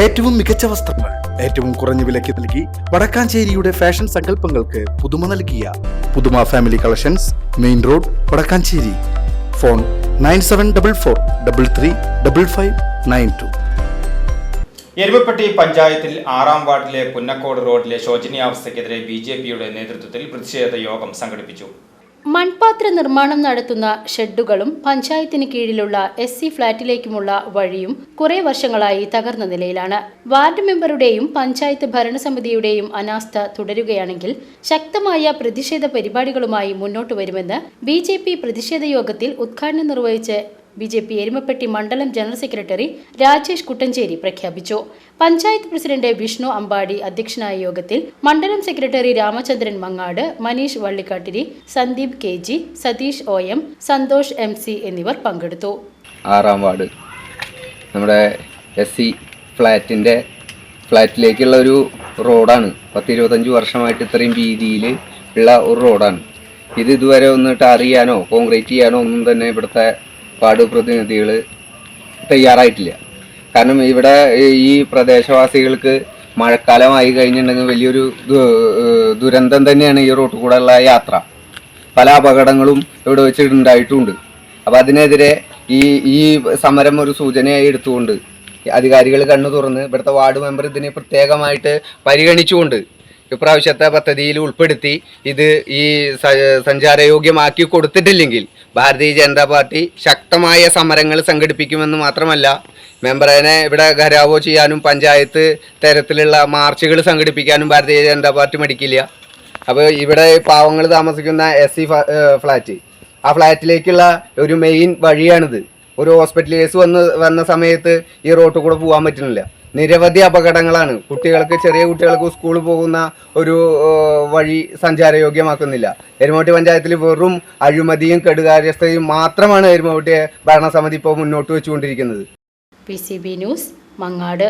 ഏറ്റവും മികച്ച വസ്ത്രങ്ങൾ ഏറ്റവും കുറഞ്ഞ വിലയ്ക്ക് നൽകി വടക്കാഞ്ചേരിയുടെ ഫാഷൻ സങ്കല്പങ്ങൾക്ക് പുതുമ നൽകിയ പുതുമ family collections main road Vadakkanchery. Phone nine seven double four double three double five nine two. Erumapetty പഞ്ചായത്തിൽ ആറാം വാർഡിലെ പുന്നക്കോട് റോഡിലെ ശോചനീയാവസ്ഥയ്ക്കെതിരെ ബി ജെ പിയുടെ നേതൃത്വത്തിൽ പ്രതിഷേധ യോഗം സംഘടിപ്പിച്ചു. മൺപാത്ര നിർമ്മാണം നടത്തുന്ന ഷെഡുകളും പഞ്ചായത്തിന് കീഴിലുള്ള എസ് സി ഫ്ളാറ്റിലേക്കുമുള്ള വഴിയും കുറെ വർഷങ്ങളായി തകർന്ന നിലയിലാണ്. വാർഡ് മെമ്പറുടെയും പഞ്ചായത്ത് ഭരണസമിതിയുടെയും അനാസ്ഥ തുടരുകയാണെങ്കിൽ ശക്തമായ പ്രതിഷേധ പരിപാടികളുമായി മുന്നോട്ട് വരുമെന്ന് ബി പ്രതിഷേധ യോഗത്തിൽ ഉദ്ഘാടനം നിർവഹിച്ച് ബി ജെ പി എരുമപ്പെട്ടി മണ്ഡലം ജനറൽ സെക്രട്ടറി രാജേഷ് കുട്ടഞ്ചേരി പ്രഖ്യാപിച്ചു. പഞ്ചായത്ത് പ്രസിഡന്റ് വിഷ്ണു അമ്പാടി അധ്യക്ഷനായ യോഗത്തിൽ മണ്ഡലം secretary Ramachandran Mangad Maneesh Vallikattiri Sandeep K G Satheesh O M Santhosh M C എന്നിവർ പങ്കെടുത്തു. ആറാം വാർഡ്. നമ്മുടെ എസ് സി ഫ്ലാറ്റിന്റെ ഫ്ലാറ്റിലേക്കുള്ള ഒരു റോഡാണ്. പത്ത് ഇരുപത്തഞ്ച് വർഷമായിട്ട് ഇത്രയും വീതിയിൽ ഉള്ള ഒരു റോഡാണ്. ഇത് ഇതുവരെ ഒന്നിട്ട് അറിയാനോ കോൺക്രീറ്റ് ചെയ്യാനോ ഒന്നും തന്നെ ഇവിടുത്തെ വാർഡ് പ്രതിനിധികൾ തയ്യാറായിട്ടില്ല. കാരണം ഇവിടെ ഈ പ്രദേശവാസികൾക്ക് മഴക്കാലമായി കഴിഞ്ഞിട്ടുണ്ടെങ്കിൽ വലിയൊരു ദുരന്തം തന്നെയാണ് ഈ റോട്ടിൽ കൂടെ ഉള്ള യാത്ര. പല അപകടങ്ങളും ഇവിടെ വെച്ച് അപ്പം അതിനെതിരെ ഈ ഈ സമരം ഒരു സൂചനയായി എടുത്തുകൊണ്ട് അധികാരികൾ കണ്ണു തുറന്ന് ഇവിടുത്തെ വാർഡ് മെമ്പർ ഇതിനെ പ്രത്യേകമായിട്ട് പരിഗണിച്ചുകൊണ്ട് ഇപ്രാവശ്യത്തെ പദ്ധതിയിൽ ഉൾപ്പെടുത്തി ഇത് ഈ സഞ്ചാരയോഗ്യമാക്കി കൊടുത്തിട്ടില്ലെങ്കിൽ ഭാരതീയ ജനതാ പാർട്ടി ശക്തമായ സമരങ്ങൾ സംഘടിപ്പിക്കുമെന്ന് മാത്രമല്ല മെമ്പറിനെ ഇവിടെ ഖരാവോ ചെയ്യാനും പഞ്ചായത്ത് തരത്തിലുള്ള മാർച്ചുകൾ സംഘടിപ്പിക്കാനും ഭാരതീയ ജനതാ പാർട്ടി മടിക്കില്ല. അപ്പോൾ ഇവിടെ പാവങ്ങൾ താമസിക്കുന്ന എസ് സി ഫ്ലാറ്റ് ആ ഫ്ലാറ്റിലേക്കുള്ള ഒരു മെയിൻ വഴിയാണിത്. ഒരു ഹോസ്പിറ്റൽ കേസ് വന്ന് വന്ന സമയത്ത് ഈ റോട്ടിൽ കൂടെ പോകാൻ പറ്റുന്നില്ല. നിരവധി അപകടങ്ങളാണ്. കുട്ടികൾക്ക് ചെറിയ കുട്ടികൾക്ക് സ്കൂളിൽ പോകുന്ന ഒരു വഴി സഞ്ചാരയോഗ്യമാക്കുന്നില്ല. എരുമോട്ടി പഞ്ചായത്തിൽ വെറും അഴിമതിയും കെടുകാര്യസ്ഥയും മാത്രമാണ് എരുമോട്ടിയെ ഭരണസമിതി ഇപ്പോൾ മുന്നോട്ട് വെച്ചുകൊണ്ടിരിക്കുന്നത്. P C B news Mangad